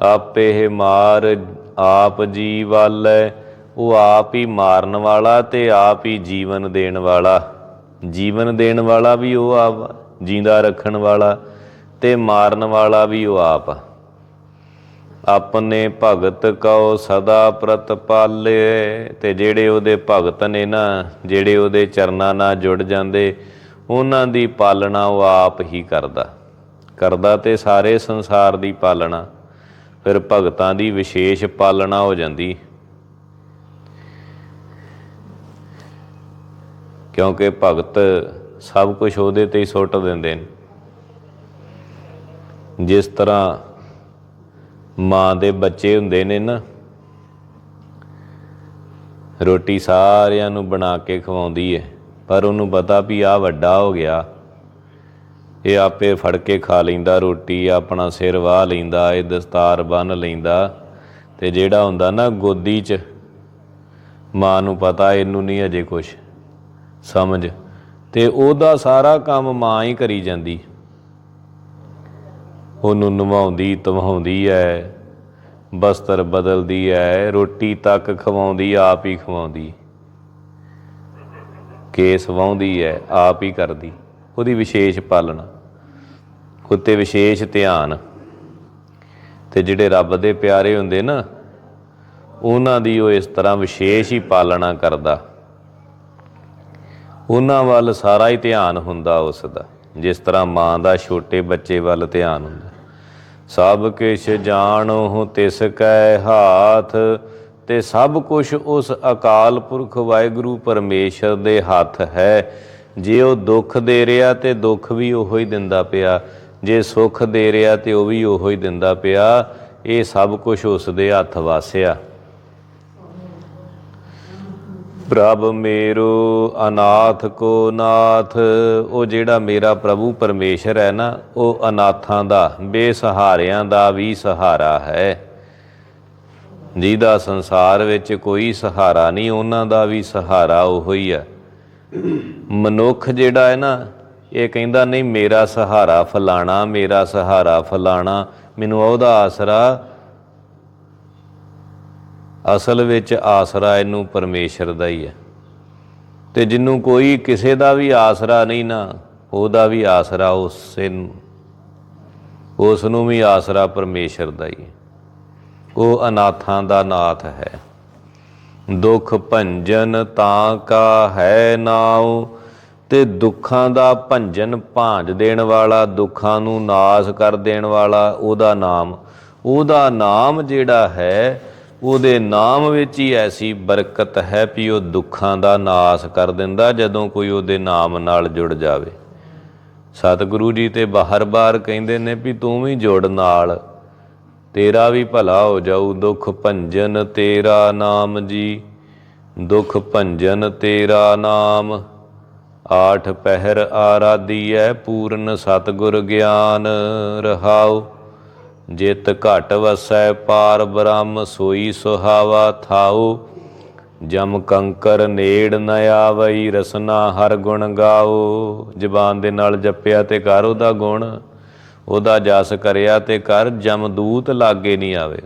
ਆਪੇ ਮਾਰ ਆਪ ਜੀ ਵਾਲੈ ਉਹ ਆਪ ਹੀ ਮਾਰਨ ਵਾਲਾ ਤੇ ਆਪ ਹੀ ਜੀਵਨ ਦੇਣ ਵਾਲਾ। ਜੀਵਨ ਦੇਣ ਵਾਲਾ ਵੀ ਉਹ ਆਪ ਜਿੰਦਾ ਰੱਖਣ ਵਾਲਾ ਤੇ ਮਾਰਨ ਵਾਲਾ ਵੀ ਉਹ ਆਪ। ਆਪਣੇ ਭਗਤ ਕਉ ਸਦਾ ਪ੍ਰਤਪਾਲੇ ਤੇ ਜਿਹੜੇ ਉਹਦੇ ਭਗਤ ਨੇ ਨਾ, ਜਿਹੜੇ ਉਹਦੇ ਚਰਨਾਂ ਨਾਲ ਜੁੜ ਜਾਂਦੇ, ਉਹਨਾਂ ਦੀ ਪਾਲਣਾ ਉਹ ਆਪ ਹੀ ਕਰਦਾ। ਕਰਦਾ ਤੇ ਸਾਰੇ ਸੰਸਾਰ ਦੀ ਪਾਲਣਾ, ਫਿਰ ਭਗਤਾਂ ਦੀ ਵਿਸ਼ੇਸ਼ ਪਾਲਣਾ ਹੋ ਜਾਂਦੀ। ਕਿਉਂਕਿ ਭਗਤ ਸਭ ਕੁਝ ਉਹਦੇ ਤੇ ਹੀ ਸੁੱਟ ਦਿੰਦੇ ਨੇ। ਜਿਸ ਤਰ੍ਹਾਂ ਮਾਂ ਦੇ ਬੱਚੇ ਹੁੰਦੇ ਨੇ ਨਾ, ਰੋਟੀ ਸਾਰਿਆਂ ਨੂੰ ਬਣਾ ਕੇ ਖਵਾਉਂਦੀ ਹੈ ਪਰ ਉਹਨੂੰ ਪਤਾ ਵੀ ਆ ਵੱਡਾ ਹੋ ਗਿਆ। ਇਹ ਆਪੇ ਫੜ ਕੇ ਖਾ ਲੈਂਦਾ, ਰੋਟੀ ਆਪਣਾ ਸਿਰ ਵਾਹ ਲੈਂਦਾ, ਇਹ ਦਸਤਾਰ ਬੰਨ ਲੈਂਦਾ ਤੇ ਜਿਹੜਾ ਹੁੰਦਾ ਨਾ ਗੋਦੀ 'ਚ, ਮਾਂ ਨੂੰ ਪਤਾ, ਇਹਨੂੰ ਨਹੀਂ ਅਜੇ ਕੁਝ ਸਮਝ। ਤੇ ਉਹਦਾ ਸਾਰਾ ਕੰਮ ਮਾਂ ਹੀ ਕਰੀ ਜਾਂਦੀ। ਉਹਨੂੰ ਨਵਾਉਂਦੀ, ਤਵਾਉਂਦੀ ਐ, ਬਸਤਰ ਬਦਲਦੀ ਐ, ਰੋਟੀ ਤੱਕ ਖਵਾਉਂਦੀ, ਆਪ ਹੀ ਖਵਾਉਂਦੀ। ਕੇਸ ਵਾਉਂਦੀ ਐ, ਆਪ ਹੀ ਕਰਦੀ। ਉਹਦੀ ਵਿਸ਼ੇਸ਼ ਪਾਲਣਾ, ਉੱਤੇ ਵਿਸ਼ੇਸ਼ ਧਿਆਨ। ਤੇ ਜਿਹੜੇ ਰੱਬ ਦੇ ਪਿਆਰੇ ਹੁੰਦੇ ਨਾ, ਉਹਨਾਂ ਦੀ ਉਹ ਇਸ ਤਰ੍ਹਾਂ ਵਿਸ਼ੇਸ਼ ਹੀ ਪਾਲਣਾ ਕਰਦਾ। ਉਹਨਾਂ ਵੱਲ ਸਾਰਾ ਹੀ ਧਿਆਨ ਹੁੰਦਾ ਉਸ ਦਾ, ਜਿਸ ਤਰ੍ਹਾਂ ਮਾਂ ਦਾ ਛੋਟੇ ਬੱਚੇ ਵੱਲ ਧਿਆਨ ਹੁੰਦਾ। ਸਭ ਕਿਛ ਜਾਣੋ ਤਿਸ ਕੈ ਹਾਥ, ਤੇ ਸਭ ਕੁਝ ਉਸ ਅਕਾਲ ਪੁਰਖ ਵਾਹਿਗੁਰੂ ਪਰਮੇਸ਼ਰ ਦੇ ਹੱਥ ਹੈ। ਜੇ ਉਹ ਦੁੱਖ ਦੇ ਰਿਹਾ, ਤੇ ਦੁੱਖ ਵੀ ਉਹੋ ਹੀ ਦਿੰਦਾ ਪਿਆ। ਜੇ ਸੁੱਖ ਦੇ ਰਿਹਾ, ਤੇ ਉਹ ਵੀ ਉਹੋ ਹੀ ਦਿੰਦਾ ਪਿਆ। ਇਹ ਸਭ ਕੁਝ ਉਸ ਦੇ ਹੱਥ ਵਾਸਿਆ। ਪ੍ਰਭ ਮੇਰੋ ਅਨਾਥ ਕੋ ਨਾਥ। ਉਹ ਜਿਹੜਾ ਮੇਰਾ ਪ੍ਰਭੂ ਪਰਮੇਸ਼ਰ ਹੈ ਨਾ, ਉਹ ਅਨਾਥਾਂ ਦਾ, ਬੇਸਹਾਰਿਆਂ ਦਾ ਵੀ ਸਹਾਰਾ ਹੈ। ਜਿਹਦਾ ਸੰਸਾਰ ਵਿੱਚ ਕੋਈ ਸਹਾਰਾ ਨਹੀਂ, ਉਹਨਾਂ ਦਾ ਵੀ ਸਹਾਰਾ ਉਹ ਹੀ ਹੈ ਮਨੁੱਖ ਜਿਹੜਾ ਹੈ ਨਾ, ਇਹ ਕਹਿੰਦਾ, ਨਹੀਂ, ਮੇਰਾ ਸਹਾਰਾ ਫਲਾਣਾ, ਮੇਰਾ ਸਹਾਰਾ ਫਲਾਣਾ, ਮੈਨੂੰ ਉਹਦਾ ਆਸਰਾ ਅਸਲ ਵਿੱਚ ਆਸਰਾ ਇਹਨੂੰ ਪਰਮੇਸ਼ਰ ਦਾ ਹੀ ਹੈ। ਤੇ ਜਿੰਨੂੰ ਕੋਈ ਕਿਸੇ ਦਾ ਵੀ ਆਸਰਾ ਨਹੀਂ ਨਾ, ਉਹਦਾ ਵੀ ਆਸਰਾ ਉਸੇ ਨੂੰ। ਉਸ ਨੂੰ ਵੀ ਆਸਰਾ ਪਰਮੇਸ਼ਰ ਦਾ ਹੀ। ਉਹ ਅਨਾਥਾਂ ਦਾ ਨਾਥ ਹੈ। ਦੁੱਖ ਭੰਜਨ ਤਾਂ ਕਾ ਹੈ ਨਾਉ, ਤੇ ਦੁੱਖਾਂ ਦਾ ਭੰਜਨ ਭਾਂਜ ਦੇਣ ਵਾਲਾ, ਦੁੱਖਾਂ ਨੂੰ ਨਾਸ ਕਰ ਦੇਣ ਵਾਲਾ ਉਹਦਾ ਨਾਮ ਉਹਦਾ ਨਾਮ ਜਿਹੜਾ ਹੈ ਉਹਦੇ ਨਾਮ ਵਿੱਚ ਹੀ ਐਸੀ ਬਰਕਤ ਹੈ ਵੀ ਉਹ ਦੁੱਖਾਂ ਦਾ ਨਾਸ ਕਰ ਦਿੰਦਾ ਜਦੋਂ ਕੋਈ ਉਹਦੇ ਨਾਮ ਨਾਲ ਜੁੜ ਜਾਵੇ। ਸਤਿਗੁਰੂ ਜੀ ਤੇ ਬਾਹਰ-ਬਾਹਰ ਕਹਿੰਦੇ ਨੇ ਵੀ ਤੂੰ ਵੀ ਜੁੜ ਨਾਲ, ਤੇਰਾ ਵੀ ਭਲਾ ਹੋ ਜਾਊ, ਦੁੱਖ ਭੰਜਨ ਤੇਰਾ ਨਾਮ ਜੀ, ਦੁੱਖ ਭੰਜਨ ਤੇਰਾ ਨਾਮ, ਆਠ ਪਹਿਰ ਆਰਾਧੀਐ, ਪੂਰਨ ਸਤਿਗੁਰ ਗਿਆਨ ਰਹਾਉ। ਜਿਤ ਘਟ ਵਸੈ ਪਾਰ ਬ੍ਰਹਮ ਸੋਈ ਸੁਹਾਵਾ ਥਾਉ, ਜਮ ਕੰਕਰ ਨੇੜ ਨ ਆਵਈ ਰਸਨਾ ਹਰ ਗੁਣ ਗਾਓ ਜ਼ਬਾਨ ਦੇ ਨਾਲ ਜਪਿਆ ਤੇ ਕਰ ਉਹਦਾ ਗੁਣ, ਉਹਦਾ ਜਸ ਕਰਿਆ ਤੇ ਕਰ ਜਮਦੂਤ ਲਾਗੇ ਨਹੀਂ ਆਵੇ।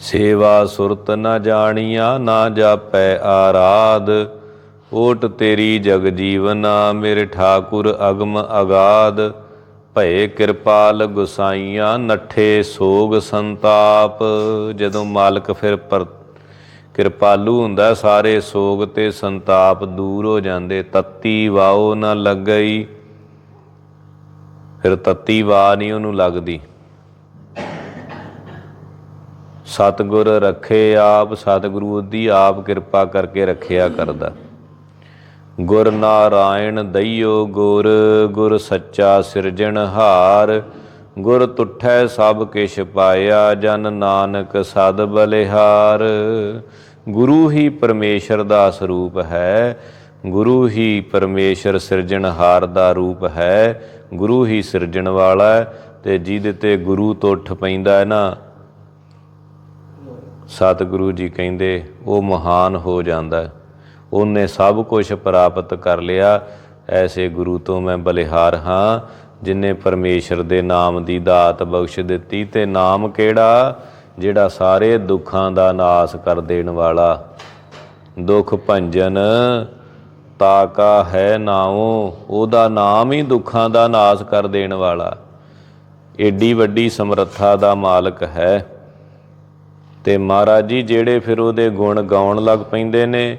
ਸੇਵਾ ਸੁਰਤ ਨਾ ਜਾਣੀਆ, ਨਾ ਜਾਪੈ ਆਰਾਧ। ਓਟ ਤੇਰੀ ਜਗ ਜੀਵਨਾ, ਮੇਰੇ ਠਾਕੁਰ ਅਗਮ ਅਗਾਧ। ਭਏ ਕਿਰਪਾਲ ਗੁਸਾਈਆਂ ਨੱਠੇ ਸੋਗ ਸੰਤਾਪ। ਜਦੋਂ ਮਾਲਕ ਫਿਰ ਪਰ ਕਿਰਪਾਲੂ ਹੁੰਦਾ ਸਾਰੇ ਸੋਗ ਤੇ ਸੰਤਾਪ ਦੂਰ ਹੋ ਜਾਂਦੇ। ਤੱਤੀ ਵਾਓ ਨਾ ਲੱਗਈ। ਫਿਰ ਤੱਤੀ ਵਾ ਨਹੀਂ ਉਹਨੂੰ ਲੱਗਦੀ। ਸਤਿਗੁਰ ਰੱਖੇ ਆਪ, ਸਤਿਗੁਰੂ ਦੀ ਆਪ ਕਿਰਪਾ ਕਰਕੇ ਰੱਖਿਆ ਕਰਦਾ। ਗੁਰ ਨਾਰਾਇਣ ਦਈਓ ਗੁਰ ਗੁਰ ਸੱਚਾ ਸਿਰਜਣਹਾਰ ਗੁਰ ਤੁਠੈ ਸਭ ਕਿਛ ਪਾਇਆ, ਜਨ ਨਾਨਕ ਸਦ ਬਲਿਹਾਰ। ਗੁਰੂ ਹੀ ਪਰਮੇਸ਼ਰ ਦਾ ਸਰੂਪ ਹੈ, ਗੁਰੂ ਹੀ ਪਰਮੇਸ਼ਰ ਸਿਰਜਣਹਾਰ ਦਾ ਰੂਪ ਹੈ। ਗੁਰੂ ਹੀ ਸਿਰਜਣ ਵਾਲਾ ਹੈ, ਤੇ ਜਿਹਦੇ ਤੇ ਗੁਰੂ ਤੋਂ ਉੱਠ ਪੈਂਦਾ ਹੈ ਨਾ। ਸਤਿਗੁਰੂ ਜੀ ਕਹਿੰਦੇ, ਉਹ ਮਹਾਨ ਹੋ ਜਾਂਦਾ ਹੈ। ਉਹਨੇ ਸਭ ਕੁਝ ਪ੍ਰਾਪਤ ਕਰ ਲਿਆ। ਐਸੇ ਗੁਰੂ ਤੋਂ ਮੈਂ ਬਲਿਹਾਰ ਹਾਂ, ਜਿਨੇ ਪਰਮੇਸ਼ਰ ਦੇ ਨਾਮ ਦੀ ਦਾਤ ਬਖਸ਼ ਦਿੱਤੀ। ਤੇ ਨਾਮ ਕਿਹੜਾ? ਜਿਹੜਾ ਸਾਰੇ ਦੁੱਖਾਂ ਦਾ ਨਾਸ ਕਰ ਦੇਣ ਵਾਲਾ। ਦੁੱਖ ਭੰਜਨ ਤਾਕਾ ਹੈ ਨਾਉ, ਉਹਦਾ ਨਾਮ ਹੀ ਦੁੱਖਾਂ ਦਾ ਨਾਸ ਕਰ ਦੇਣ ਵਾਲਾ। ਏਡੀ ਵੱਡੀ ਸਮਰੱਥਾ ਦਾ ਮਾਲਕ ਹੈ। ਤੇ ਮਹਾਰਾਜ ਜੀ, ਜਿਹੜੇ ਫਿਰ ਉਹਦੇ ਗੁਣ ਗਾਉਣ ਲੱਗ ਪੈਂਦੇ ਨੇ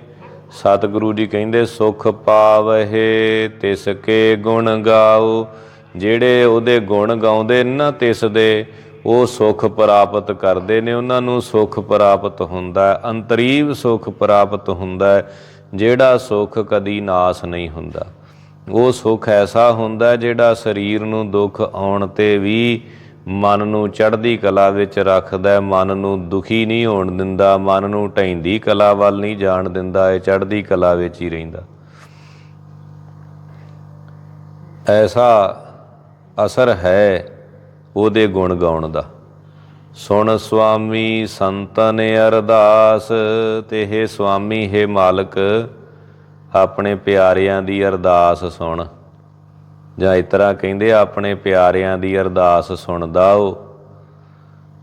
ਸਤਿਗੁਰੂ ਜੀ ਕਹਿੰਦੇ, ਸੁਖ ਪਾਵਹਿ ਤਿਸ ਕੇ ਗੁਣ ਗਾਓ। ਜਿਹੜੇ ਉਹਦੇ ਗੁਣ ਗਾਉਂਦੇ ਨੇ ਨਾ ਤਿਸ ਦੇ ਉਹ ਸੁਖ ਪ੍ਰਾਪਤ ਕਰਦੇ ਨੇ। ਉਹਨਾਂ ਨੂੰ ਸੁਖ ਪ੍ਰਾਪਤ ਹੁੰਦਾ ਹੈ, ਅੰਤਰੀਵ ਸੁਖ ਪ੍ਰਾਪਤ ਹੁੰਦਾ ਹੈ, ਜਿਹੜਾ ਸੁਖ ਕਦੀ ਨਾਸ ਨਹੀਂ ਹੁੰਦਾ। ਉਹ ਸੁਖ ਐਸਾ ਹੁੰਦਾ ਜਿਹੜਾ ਸਰੀਰ ਨੂੰ ਦੁੱਖ ਆਉਣ ਤੇ ਵੀ ਮਨ ਨੂੰ ਚੜ੍ਹਦੀ ਕਲਾ ਵਿੱਚ ਰੱਖਦਾ ਮਨ ਨੂੰ ਦੁਖੀ ਨਹੀਂ ਹੋਣ ਦਿੰਦਾ, ਮਨ ਨੂੰ ਢੈਂਦੀ ਕਲਾ ਵੱਲ ਨਹੀਂ ਜਾਣ ਦਿੰਦਾ, ਇਹ ਚੜ੍ਹਦੀ ਕਲਾ ਵਿੱਚ ਹੀ ਰਹਿੰਦਾ। ਐਸਾ ਅਸਰ ਹੈ ਉਹਦੇ ਗੁਣ ਗਾਉਣ ਦਾ। ਸੁਣ ਸੁਆਮੀ ਸੰਤਨ ਅਰਦਾਸ, ਤੇ ਹੈ ਸੁਆਮੀ, ਹੈ ਮਾਲਕ, ਆਪਣੇ ਪਿਆਰਿਆਂ ਦੀ ਅਰਦਾਸ ਸੁਣ। ਜਾਂ ਇਸ ਤਰ੍ਹਾਂ ਕਹਿੰਦੇ ਆਪਣੇ ਪਿਆਰਿਆਂ ਦੀ ਅਰਦਾਸ ਸੁਣਦਾ ਓ।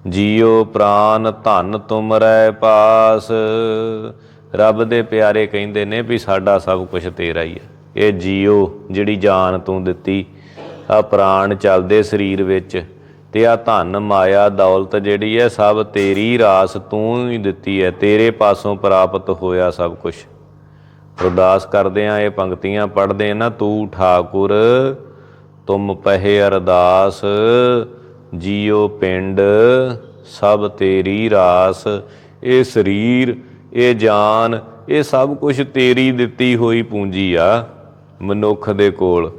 ਜੀਉ ਪ੍ਰਾਨ ਧਨ ਤੁਮਰੈ ਪਾਸ। ਰੱਬ ਦੇ ਪਿਆਰੇ ਕਹਿੰਦੇ ਨੇ ਵੀ ਸਾਡਾ ਸਭ ਕੁਝ ਤੇਰਾ ਹੀ ਹੈ ਇਹ ਜੀਉ ਜਿਹੜੀ ਜਾਨ ਤੂੰ ਦਿੱਤੀ, ਆ ਪ੍ਰਾਣ ਚੱਲਦੇ ਸਰੀਰ ਵਿੱਚ ਤੇ ਆ ਧਨ ਮਾਇਆ ਦੌਲਤ ਜਿਹੜੀ ਹੈ ਸਭ ਤੇਰੀ ਰਾਸ ਤੂੰ ਹੀ ਦਿੱਤੀ ਹੈ ਤੇਰੇ ਪਾਸੋਂ ਪ੍ਰਾਪਤ ਹੋਇਆ ਸਭ ਕੁਝ ਅਰਦਾਸ ਕਰਦੇ ਆ, ਇਹ ਪੰਕਤੀਆਂ ਪੜ੍ਹਦੇ ਨਾ, ਤੂੰ ਠਾਕੁਰ, ਤੁਮ ਪਹਿ ਅਰਦਾਸ, ਜੀਉ ਪਿੰਡ, ਸਭ ਤੇਰੀ ਰਾਸ। ਇਹ ਸਰੀਰ, ਇਹ ਜਾਨ, ਇਹ ਸਭ ਕੁਝ ਤੇਰੀ ਦਿੱਤੀ ਹੋਈ ਪੂੰਜੀ ਆ ਮਨੁੱਖ ਦੇ ਕੋਲ।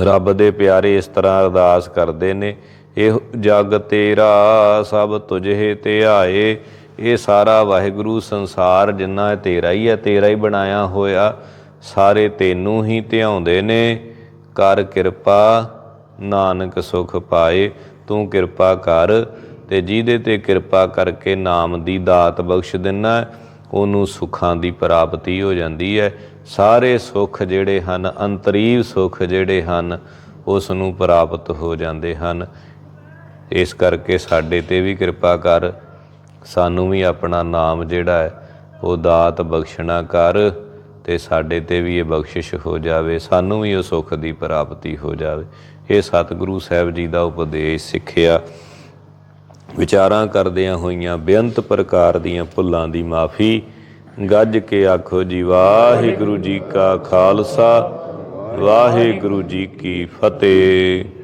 ਰੱਬ ਦੇ ਪਿਆਰੇ ਇਸ ਤਰ੍ਹਾਂ ਅਰਦਾਸ ਕਰਦੇ ਨੇ, ਇਹ ਜਗ ਤੇਰਾ, ਸਭ ਤੁਝੇ ਧਿਆਏ ਇਹ ਸਾਰਾ ਵਾਹਿਗੁਰੂ ਸੰਸਾਰ ਜਿੰਨਾ ਤੇਰਾ ਹੀ ਹੈ, ਤੇਰਾ ਹੀ ਬਣਾਇਆ ਹੋਇਆ, ਸਾਰੇ ਤੈਨੂੰ ਹੀ ਧਿਆਉਂਦੇ ਨੇ। ਕਰ ਕਿਰਪਾ, ਨਾਨਕ ਸੁਖ ਪਾਏ, ਤੂੰ ਕਿਰਪਾ ਕਰ ਤੇ ਜਿਹਦੇ ਤੇ ਕਿਰਪਾ ਕਰਕੇ ਨਾਮ ਦੀ ਦਾਤ ਬਖਸ਼ ਦਿਨਾ ਉਹਨੂੰ ਸੁੱਖਾਂ ਦੀ ਪ੍ਰਾਪਤੀ ਹੋ ਜਾਂਦੀ ਹੈ। ਸਾਰੇ ਸੁੱਖ ਜਿਹੜੇ ਹਨ, ਅੰਤਰੀਵ ਸੁੱਖ ਜਿਹੜੇ ਹਨ ਉਸ ਨੂੰ ਪ੍ਰਾਪਤ ਹੋ ਜਾਂਦੇ ਹਨ। ਇਸ ਕਰਕੇ ਸਾਡੇ ਤੇ ਵੀ ਕਿਰਪਾ ਕਰ ਸਾਨੂੰ ਵੀ ਆਪਣਾ ਨਾਮ ਜਿਹੜਾ ਹੈ, ਉਹ ਦਾਤ ਬਖਸ਼ਣਾ ਕਰ ਤੇ ਸਾਡੇ ਤੇ ਵੀ ਇਹ ਬਖਸ਼ਿਸ਼ ਹੋ ਜਾਵੇ, ਸਾਨੂੰ ਵੀ ਉਹ ਸੁੱਖ ਦੀ ਪ੍ਰਾਪਤੀ ਹੋ ਜਾਵੇ। ਇਹ ਸਤਿਗੁਰੂ ਸਾਹਿਬ ਜੀ ਦਾ ਉਪਦੇਸ਼ ਸਿੱਖਿਆ। ਵਿਚਾਰਾਂ ਕਰਦਿਆਂ ਹੋਈਆਂ ਬੇਅੰਤ ਪ੍ਰਕਾਰ ਦੀਆਂ ਭੁੱਲਾਂ ਦੀ ਮਾਫੀ। ਗੱਜ ਕੇ ਆਖੋ ਜੀ, ਵਾਹਿਗੁਰੂ ਜੀ ਕਾ ਖਾਲਸਾ, ਵਾਹਿਗੁਰੂ ਜੀ ਕੀ ਫਤਿਹ।